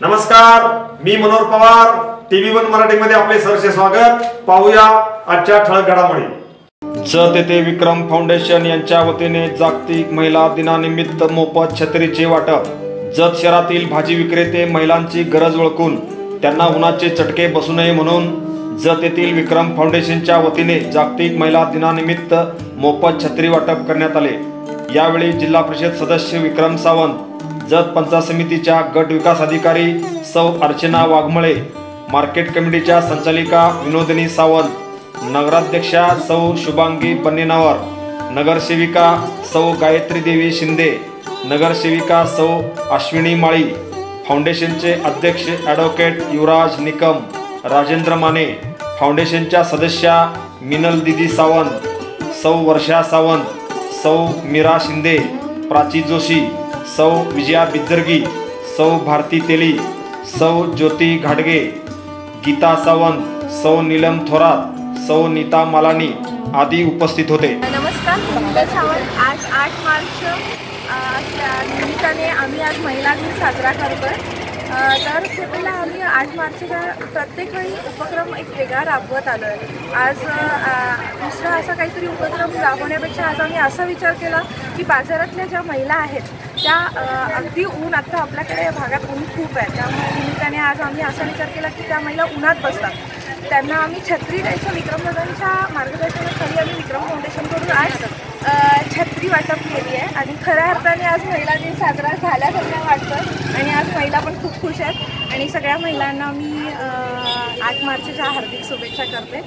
नमस्कार मी Manohar Pawar TV one मराठीमध्ये आपले सरसे स्वागत. पाहूया आजच्या ठळक घडामोडी. ज तेथे विक्रम फाउंडेशन यांच्या वतीने जागतिक महिला दिनानिमित्त मोफत छत्रीचे वाटप. जत शहरातील भाजी विक्रेते महिलांची गरज ओळखून त्यांना उन्हाचे चटके बसू नये म्हणून जत येथील विक्रम फाउंडेशनच्या वतीने जागतिक महिला दिनानिमित्त मोफत छत्री वाटप करण्यात आले. यावेळी जिल्हा परिषद सदस्य विक्रम सावंत जत पंचायत समितीच्या गट विकास अधिकारी सौ अर्चना वाघमळे मार्केट कमिटीच्या संचालिका विनोदिनी सावंत नगराध्यक्षा सौ शुभांगी बन्नेनावर नगरसेविका सौ गायत्री देवी शिंदे नगरसेविका सौ अश्विनी माळी फाउंडेशनचे अध्यक्ष ॲडव्होकेट युवराज निकम राजेंद्र माने फाउंडेशनच्या सदस्या मिनल दिदी सावंत सौ वर्षा सावंत सौ मीरा शिंदे प्राची जोशी सौ विजया बिज्जर्गी सौ भारती तेली सौ ज्योती घाडगे गीता सावंत सौ नीलम थोरात सौ नीता मालानी आदी उपस्थित होते. नमस्कार गीता सावंत आज आठ मार्च असल्या निमित्ताने आम्ही आज महिला दिन साजरा करतो आहे तर त्यावेळेला आम्ही आठ मार्चच्या प्रत्येक वेळी उपक्रम एक वेगळा राबवत आलो आहे आज दुसरा असा काहीतरी उपक्रम राबवण्यापेक्षा आज आम्ही असा विचार केला की बाजारातल्या ज्या महिला आहेत त्या अगदी ऊन आत्ता आपल्याकडे भागात ऊन खूप आहे. त्यामुळे निमित्ताने आज आम्ही असा विचार केला की त्या महिला उन्हात बसतात. त्यांना आम्ही छत्री द्यायचं विक्रमदादांच्या मार्गदर्शनाखाली आम्ही विक्रम फाउंडेशनकडून आज छत्री वाटप केली आहे. आणि खऱ्या अर्थाने आज महिला दिन साजरा झाल्यासारखं वाटतं. आणि आज महिला पण खूप खुश आहेत. आणि सगळ्या महिलांना मी आठ मार्चच्या हार्दिक शुभेच्छा करते.